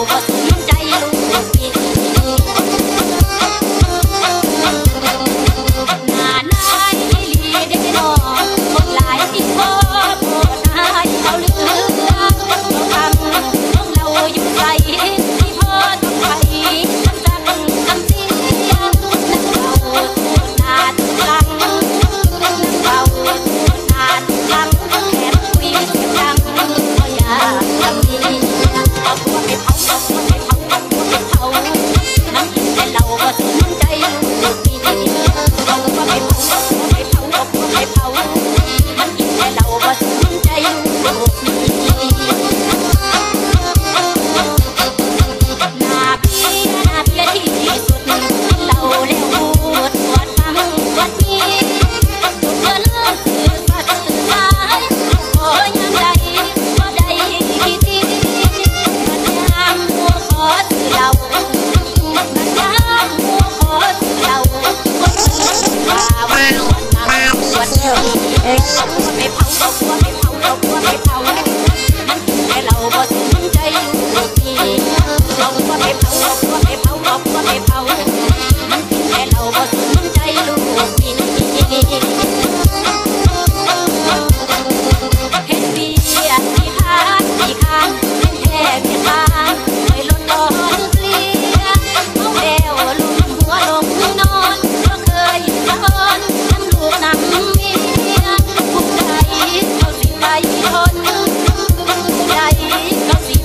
over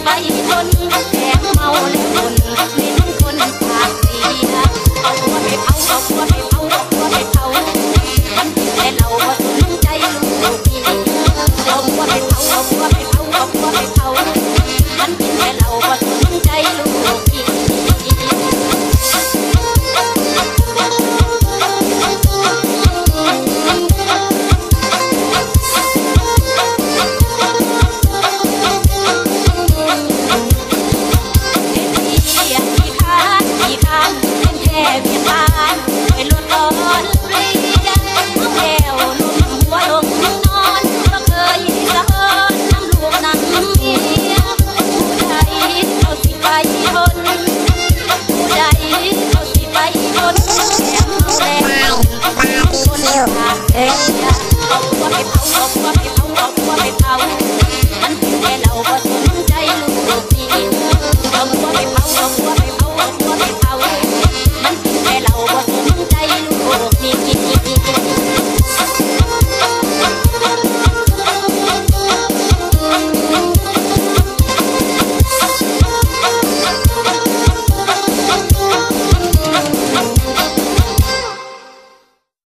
ไม่ทนเมาและคนลิ้นคนปากเสียเอาตัวไปเผาเอาตัวไปเผาเอาตัวไปเผามันแต่เราบ่สนใจลูกพี่เอาตัวไปเผาเอาตัวไปเผาเอาตัวไปเผามันแต่เรา เอา